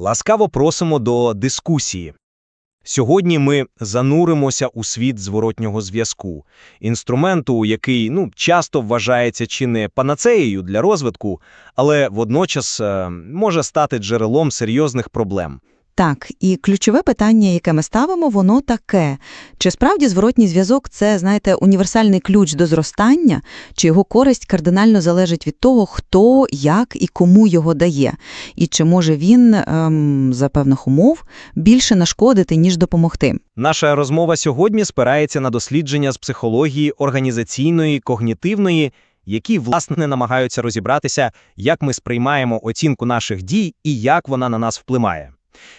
Ласкаво просимо до дискусії. Сьогодні ми зануримося у світ зворотнього зв'язку, інструменту, який ну, часто вважається чи не панацеєю для розвитку, але водночас е, може стати джерелом серйозних проблем. Так, і ключове питання, яке ми ставимо, воно таке. Чи справді зворотній зв'язок – це, знаєте, універсальний ключ до зростання, чи його користь кардинально залежить від того, хто, як і кому його дає? І чи може він, ем, за певних умов, більше нашкодити, ніж допомогти? Наша розмова сьогодні спирається на дослідження з психології організаційної, когнітивної, які, власне, намагаються розібратися, як ми сприймаємо оцінку наших дій і як вона на нас впливає.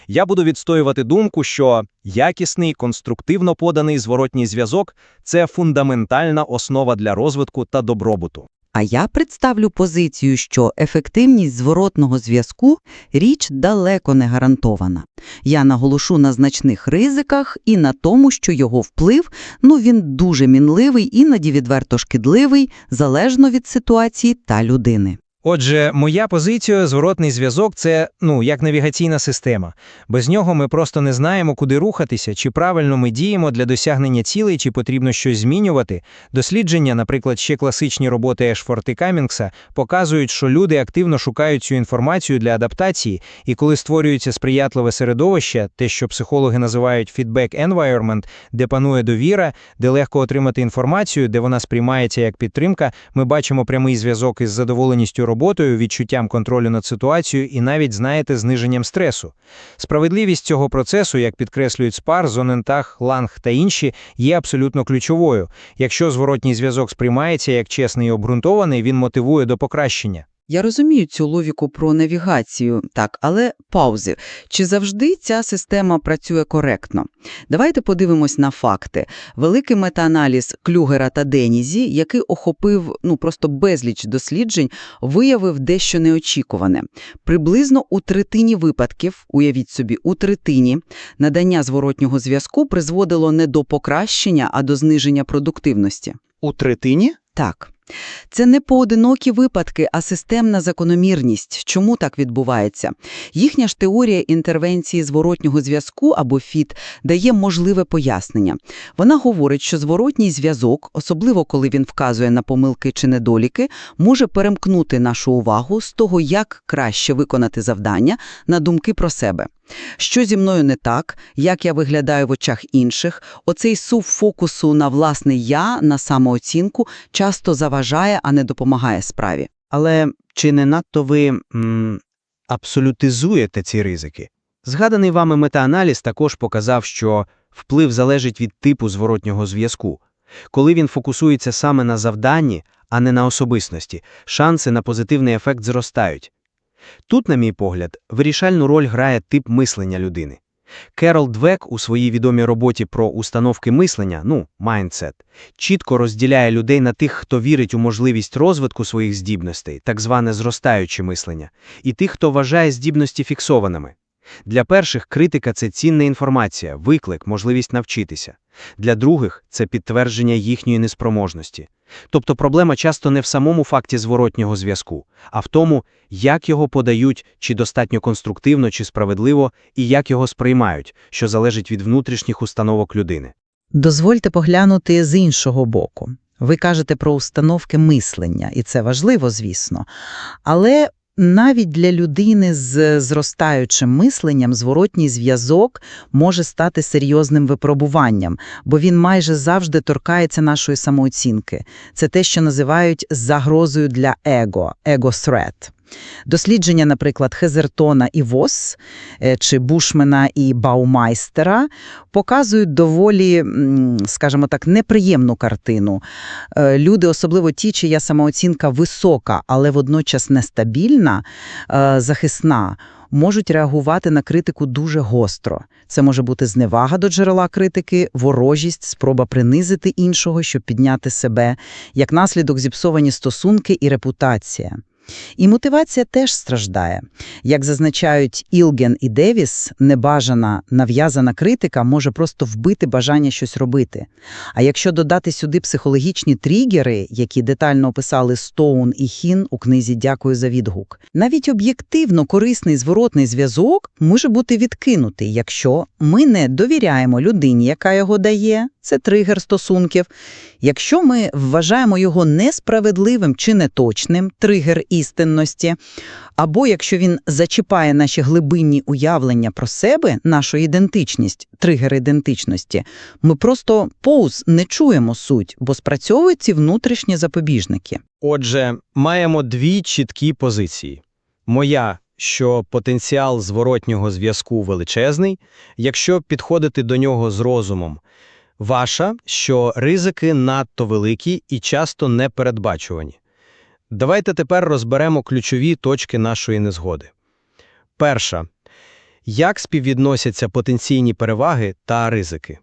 Я буду відстоювати думку, що якісний, конструктивно поданий зворотній зв'язок – це фундаментальна основа для розвитку та добробуту. А я представлю позицію, що ефективність зворотного зв'язку – річ далеко не гарантована. Я наголошу на значних ризиках і на тому, що його вплив, ну він дуже мінливий, іноді відверто шкідливий, залежно від ситуації та людини. Отже, моя позиція – зворотний зв'язок – це, ну, як навігаційна система. Без нього ми просто не знаємо, куди рухатися, чи правильно ми діємо для досягнення цілей, чи потрібно щось змінювати. Дослідження, наприклад, ще класичні роботи Ешфорд і Камінгса, показують, що люди активно шукають цю інформацію для адаптації, і коли створюється сприятливе середовище, те, що психологи називають feedback environment, де панує довіра, де легко отримати інформацію, де вона сприймається як підтримка, ми бачимо прямий зв'язок із задоволеністю роботою, відчуттям контролю над ситуацією і навіть, знаєте, зниженням стресу. Справедливість цього процесу, як підкреслюють СПАР, Зонентах, Ланг та інші, є абсолютно ключовою. Якщо зворотній зв'язок сприймається як чесний і обґрунтований, він мотивує до покращення. Я розумію цю логіку про навігацію, так, але паузи. Чи завжди ця система працює коректно? Давайте подивимось на факти. Великий метааналіз Клюгера та Денізі, який охопив ну просто безліч досліджень, виявив дещо неочікуване. Приблизно у третині випадків, уявіть собі, у третині надання зворотнього зв'язку призводило не до покращення, а до зниження продуктивності. У третині? Так. Це не поодинокі випадки, а системна закономірність. Чому так відбувається? Їхня ж теорія інтервенції зворотнього зв'язку або ФІТ дає можливе пояснення. Вона говорить, що зворотній зв'язок, особливо коли він вказує на помилки чи недоліки, може перемкнути нашу увагу з того, як краще виконати завдання на думки про себе. Що зі мною не так, як я виглядаю в очах інших, оцей сув фокусу на власне я, на самооцінку часто заважає, а не допомагає справі. Але чи не надто ви м, абсолютизуєте ці ризики? Згаданий вами метааналіз також показав, що вплив залежить від типу зворотнього зв'язку. Коли він фокусується саме на завданні, а не на особистості, шанси на позитивний ефект зростають. Тут, на мій погляд, вирішальну роль грає тип мислення людини. Керол Двек у своїй відомій роботі про установки мислення, ну, mindset, чітко розділяє людей на тих, хто вірить у можливість розвитку своїх здібностей, так зване зростаюче мислення, і тих, хто вважає здібності фіксованими. Для перших критика – це цінна інформація, виклик, можливість навчитися. Для других – це підтвердження їхньої неспроможності. Тобто проблема часто не в самому факті зворотнього зв'язку, а в тому, як його подають, чи достатньо конструктивно, чи справедливо, і як його сприймають, що залежить від внутрішніх установок людини. Дозвольте поглянути з іншого боку. Ви кажете про установки мислення, і це важливо, звісно. Але навіть для людини з зростаючим мисленням зворотній зв'язок може стати серйозним випробуванням, бо він майже завжди торкається нашої самооцінки. Це те, що називають загрозою для его, его-threat. Дослідження, наприклад, Хезертона і Вос, е, чи Бушмена і Баумайстера показують доволі, скажімо так, неприємну картину. Е, Люди, особливо ті, чия самооцінка висока, але водночас нестабільна, е, захисна, можуть реагувати на критику дуже гостро. Це може бути зневага до джерела критики, ворожість, спроба принизити іншого, щоб підняти себе, як наслідок зіпсовані стосунки і репутація. І мотивація теж страждає. Як зазначають Ілген і Девіс, небажана нав'язана критика може просто вбити бажання щось робити. А якщо додати сюди психологічні тригери, які детально описали Стоун і Хін у книзі «Дякую за відгук», навіть об'єктивно корисний зворотний зв'язок може бути відкинутий, якщо ми не довіряємо людині, яка його дає, це тригер стосунків, якщо ми вважаємо його несправедливим чи неточним, тригер істинності, або якщо він зачіпає наші глибинні уявлення про себе, нашу ідентичність, тригер ідентичності, ми просто повз не чуємо суть, бо спрацьовують ці внутрішні запобіжники. Отже, маємо дві чіткі позиції. Моя, що потенціал зворотнього зв'язку величезний, якщо підходити до нього з розумом. Ваша, що ризики надто великі і часто непередбачувані. Давайте тепер розберемо ключові точки нашої незгоди. Перша. Як співвідносяться потенційні переваги та ризики?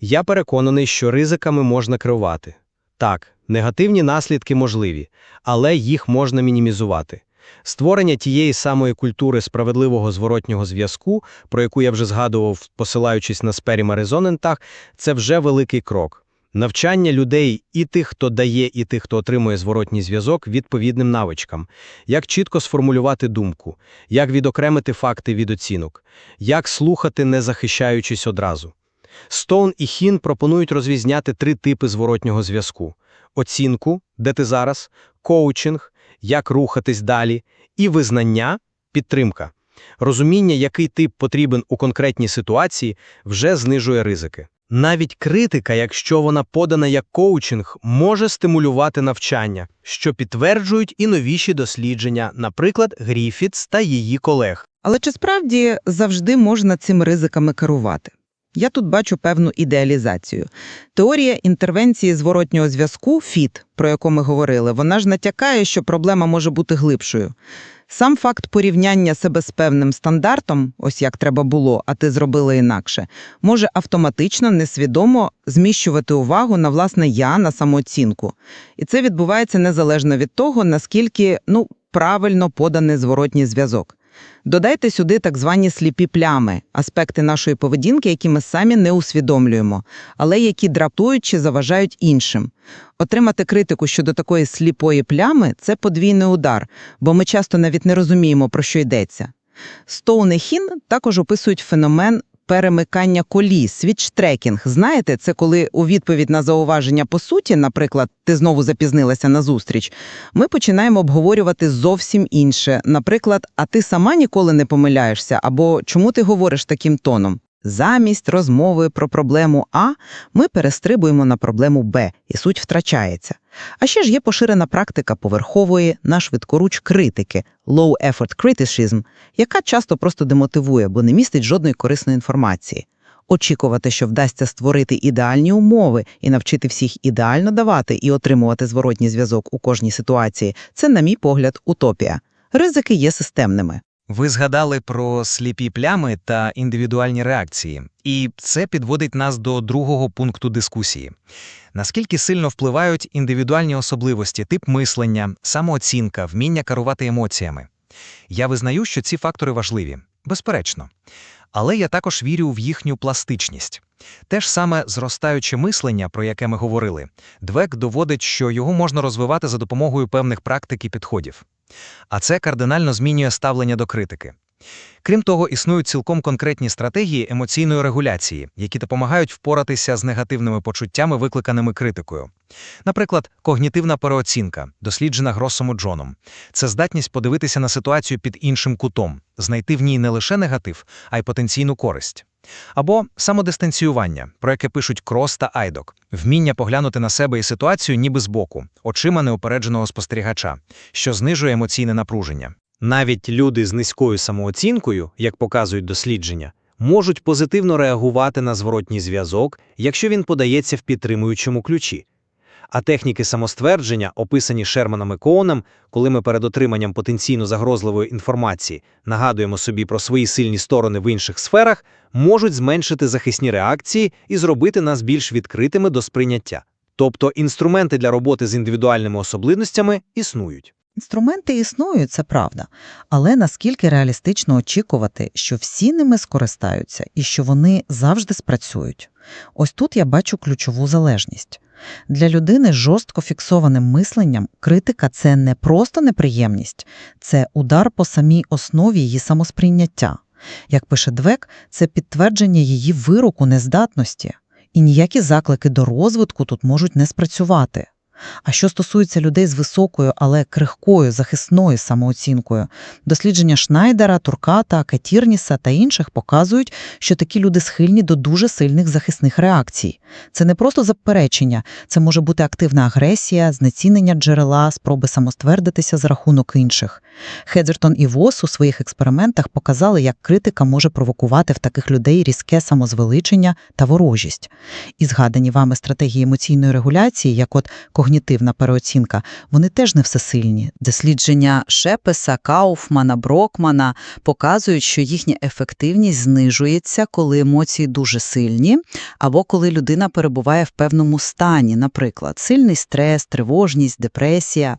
Я переконаний, що ризиками можна керувати. Так, негативні наслідки можливі, але їх можна мінімізувати. Створення тієї самої культури справедливого зворотнього зв'язку, про яку я вже згадував, посилаючись на Сперіма Резонентах, це вже великий крок. Навчання людей і тих, хто дає, і тих, хто отримує зворотній зв'язок, відповідним навичкам. Як чітко сформулювати думку, як відокремити факти від оцінок, як слухати, не захищаючись одразу. Стоун і Хін пропонують розрізняти три типи зворотнього зв'язку: оцінку, де ти зараз, коучинг, як рухатись далі, і визнання, підтримка. Розуміння, який тип потрібен у конкретній ситуації, вже знижує ризики. Навіть критика, якщо вона подана як коучинг, може стимулювати навчання, що підтверджують і новіші дослідження, наприклад, Гріфітс та її колег. Але чи справді завжди можна цими ризиками керувати? Я тут бачу певну ідеалізацію. Теорія інтервенції зворотнього зв'язку ФІТ, про яку ми говорили, вона ж натякає, що проблема може бути глибшою. Сам факт порівняння себе з певним стандартом, ось як треба було, а ти зробила інакше, може автоматично, несвідомо зміщувати увагу на власне я, на самооцінку. І це відбувається незалежно від того, наскільки ну, правильно поданий зворотній зв'язок. Додайте сюди так звані сліпі плями, аспекти нашої поведінки, які ми самі не усвідомлюємо, але які дратують чи заважають іншим. Отримати критику щодо такої сліпої плями це подвійний удар, бо ми часто навіть не розуміємо, про що йдеться. Стоун і Хін також описують феномен перемикання коліс, світчтрекінг. Знаєте, це коли у відповідь на зауваження по суті, наприклад, ти знову запізнилася на зустріч, ми починаємо обговорювати зовсім інше. Наприклад, а ти сама ніколи не помиляєшся, або чому ти говориш таким тоном? Замість розмови про проблему А ми перестрибуємо на проблему Б, і суть втрачається. А ще ж є поширена практика поверхової на швидкоруч критики low effort criticism, яка часто просто демотивує, бо не містить жодної корисної інформації. Очікувати, що вдасться створити ідеальні умови і навчити всіх ідеально давати і отримувати зворотній зв'язок у кожній ситуації, це, на мій погляд, утопія. Ризики є системними. Ви згадали про сліпі плями та індивідуальні реакції, і це підводить нас до другого пункту дискусії. Наскільки сильно впливають індивідуальні особливості, тип мислення, самооцінка, вміння керувати емоціями? Я визнаю, що ці фактори важливі, безперечно. Але я також вірю в їхню пластичність. Те ж саме зростаюче мислення, про яке ми говорили, Двек доводить, що його можна розвивати за допомогою певних практик і підходів. А це кардинально змінює ставлення до критики. Крім того, існують цілком конкретні стратегії емоційної регуляції, які допомагають впоратися з негативними почуттями, викликаними критикою. Наприклад, когнітивна переоцінка, досліджена Гросом і Джоном. Це здатність подивитися на ситуацію під іншим кутом, знайти в ній не лише негатив, а й потенційну користь. Або самодистанціювання, про яке пишуть Крос та Айдок, вміння поглянути на себе і ситуацію ніби збоку, очима неупередженого спостерігача, що знижує емоційне напруження. Навіть люди з низькою самооцінкою, як показують дослідження, можуть позитивно реагувати на зворотній зв'язок, якщо він подається в підтримуючому ключі. А техніки самоствердження, описані Шерманом і Коуном, коли ми перед отриманням потенційно загрозливої інформації нагадуємо собі про свої сильні сторони в інших сферах, можуть зменшити захисні реакції і зробити нас більш відкритими до сприйняття. Тобто інструменти для роботи з індивідуальними особливостями існують. Інструменти існують, це правда. Але наскільки реалістично очікувати, що всі ними скористаються і що вони завжди спрацюють? Ось тут я бачу ключову залежність. Для людини з жорстко фіксованим мисленням критика це не просто неприємність, це удар по самій основі її самосприйняття. Як пише Двек, це підтвердження її вироку нездатності, і ніякі заклики до розвитку тут можуть не спрацювати. А що стосується людей з високою, але крихкою захисною самооцінкою, дослідження Шнайдера, Турката, Катірніса та інших показують, що такі люди схильні до дуже сильних захисних реакцій. Це не просто заперечення, це може бути активна агресія, знецінення джерела, спроби самоствердитися за рахунок інших. Хедзертон і Вос у своїх експериментах показали, як критика може провокувати в таких людей різке самозвеличення та ворожість. І згадані вами стратегії емоційної регуляції, як от когнітивна переоцінка, вони теж не всесильні. Дослідження Шепеса, Кауфмана, Брокмана показують, що їхня ефективність знижується, коли емоції дуже сильні, або коли людина перебуває в певному стані, наприклад, сильний стрес, тривожність, депресія.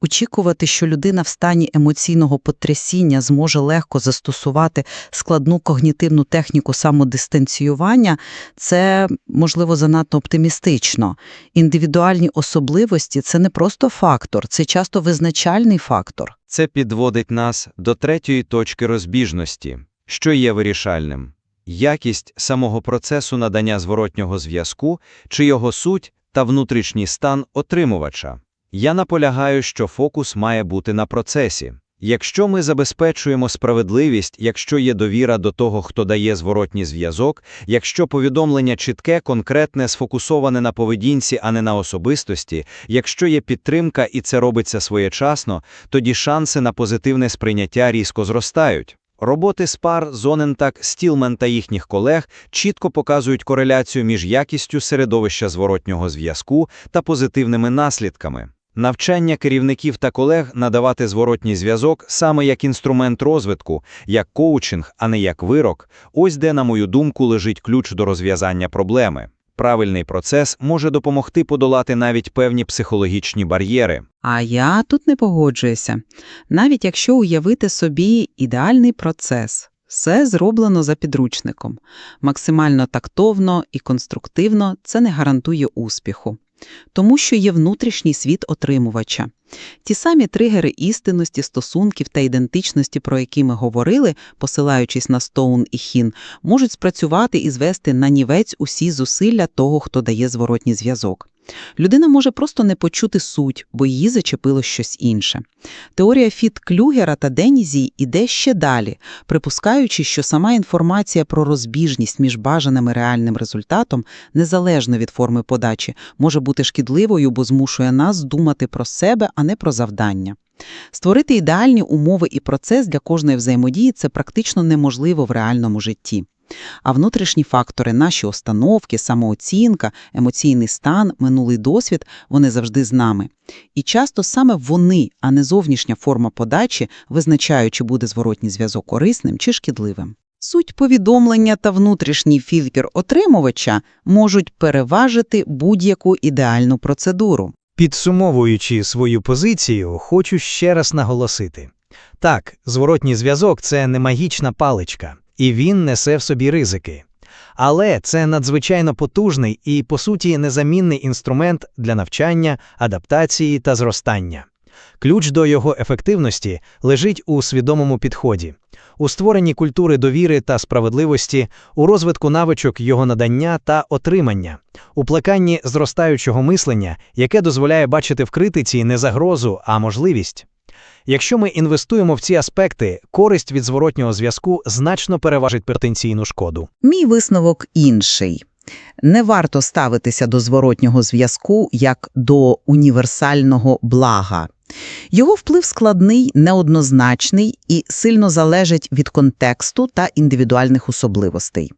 Очікувати, що людина в стані емоційного потрясіння зможе легко застосувати складну когнітивну техніку самодистанціювання, це, можливо, занадто оптимістично. Індивідуальні особливості – це не просто фактор, це часто визначальний фактор. Це підводить нас до третьої точки розбіжності, що є вирішальним. Якість самого процесу надання зворотнього зв'язку чи його суть та внутрішній стан отримувача. Я наполягаю, що фокус має бути на процесі. Якщо ми забезпечуємо справедливість, якщо є довіра до того, хто дає зворотній зв'язок, якщо повідомлення чітке, конкретне, сфокусоване на поведінці, а не на особистості, якщо є підтримка і це робиться своєчасно, тоді шанси на позитивне сприйняття різко зростають. Роботи Спар, Зонентак, Стілмен та їхніх колег чітко показують кореляцію між якістю середовища зворотнього зв'язку та позитивними наслідками. Навчання керівників та колег надавати зворотній зв'язок саме як інструмент розвитку, як коучинг, а не як вирок, ось де, на мою думку, лежить ключ до розв'язання проблеми. Правильний процес може допомогти подолати навіть певні психологічні бар'єри. А я тут не погоджуюся. Навіть якщо уявити собі ідеальний процес, все зроблено за підручником. Максимально тактовно і конструктивно це не гарантує успіху. Тому що є внутрішній світ отримувача. Ті самі тригери істинності, стосунків та ідентичності, про які ми говорили, посилаючись на Стоун і Хін, можуть спрацювати і звести на нівець усі зусилля того, хто дає зворотній зв'язок. Людина може просто не почути суть, бо її зачепило щось інше. Теорія Фіт Клюгера та Денізі йде ще далі, припускаючи, що сама інформація про розбіжність між бажаним і реальним результатом, незалежно від форми подачі, може бути шкідливою, бо змушує нас думати про себе, а не про завдання. Створити ідеальні умови і процес для кожної взаємодії – це практично неможливо в реальному житті. А внутрішні фактори, наші установки, самооцінка, емоційний стан, минулий досвід – вони завжди з нами. І часто саме вони, а не зовнішня форма подачі, визначають, чи буде зворотній зв'язок корисним чи шкідливим. Суть повідомлення та внутрішній фільтр отримувача можуть переважити будь-яку ідеальну процедуру. Підсумовуючи свою позицію, хочу ще раз наголосити. Так, зворотній зв'язок – це не магічна паличка, і він несе в собі ризики. Але це надзвичайно потужний і, по суті, незамінний інструмент для навчання, адаптації та зростання. Ключ до його ефективності лежить у свідомому підході, у створенні культури довіри та справедливості, у розвитку навичок його надання та отримання, у плеканні зростаючого мислення, яке дозволяє бачити в критиці не загрозу, а можливість. Якщо ми інвестуємо в ці аспекти, користь від зворотнього зв'язку значно переважить потенційну шкоду. Мій висновок інший. Не варто ставитися до зворотнього зв'язку як до універсального блага. Його вплив складний, неоднозначний і сильно залежить від контексту та індивідуальних особливостей.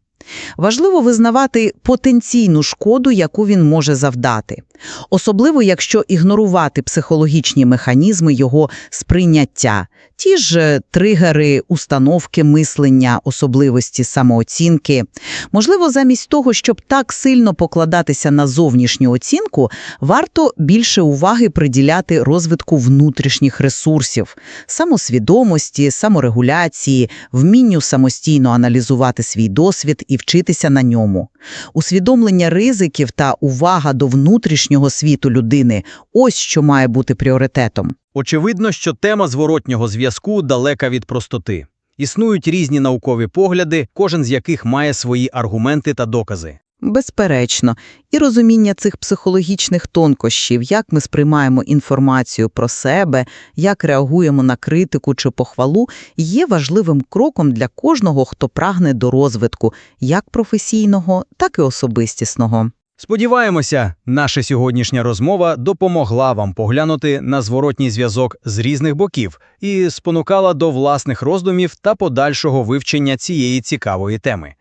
Важливо визнавати потенційну шкоду, яку він може завдати. Особливо, якщо ігнорувати психологічні механізми його сприйняття. Ті ж е, тригери, установки мислення, особливості самооцінки. Можливо, замість того, щоб так сильно покладатися на зовнішню оцінку, варто більше уваги приділяти розвитку внутрішніх ресурсів, самосвідомості, саморегуляції, вмінню самостійно аналізувати свій досвід і вчитися на ньому. Усвідомлення ризиків та увага до внутрішнього світу людини – ось що має бути пріоритетом. Очевидно, що тема зворотнього зв'язку далека від простоти. Існують різні наукові погляди, кожен з яких має свої аргументи та докази. Безперечно, і розуміння цих психологічних тонкощів, як ми сприймаємо інформацію про себе, як реагуємо на критику чи похвалу, є важливим кроком для кожного, хто прагне до розвитку, як професійного, так і особистісного. Сподіваємося, наша сьогоднішня розмова допомогла вам поглянути на зворотній зв'язок з різних боків і спонукала до власних роздумів та подальшого вивчення цієї цікавої теми.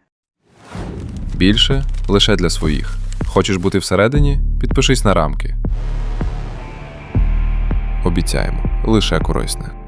Більше лише для своїх. Хочеш бути всередині? Підпишись на рамки. Обіцяємо, лише корисне.